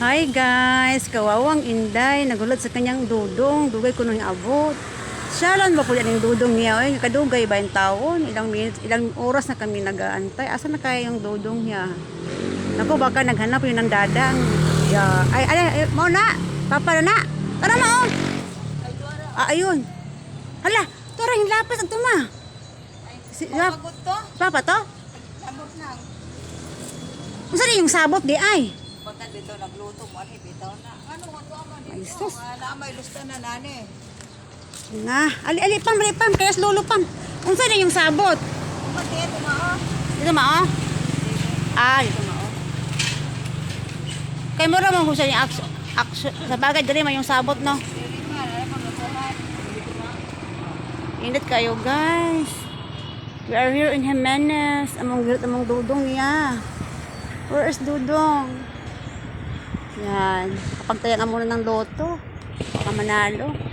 Hi guys, kawawang Inday, nagulat sa kanyang dudong, dugay ko nung abot. Siya lang ba yan yung dudong niya? Oy, kadugay ba yung taon? Ilang minutes, ilang oras na kami nag-aantay. Asa na kaya yung dudong niya? Naku, baka naghanap yun ng dadang. Yeah. Ay, ay, ay, mo na! Papa na! Tara mo! Ah, ayun. Hala, tara yung lapis ang tuma. Si, lap, Pagod to? papa to? Sabot na. Saan yung sabot di ay? Pagka dito nagluto mo, ano bitaw na. Ano nga to ama Ay, dito? sus. Wala may lusta na nani. Nga, ali ali pam, ali pam, kaya lolo pam. Unsa na yung sabot? Pati ito mao. Dito mao? Ah, dito mao. Kay mo ra mo kung saan yung action, action, sa bagay diri man yung sabot no. Mo lutuhan. Init kayo guys. We are here in Jimenez. Among among dudong niya. Where is dudong? Yan. Kapagtayan na muna ng loto. Baka manalo.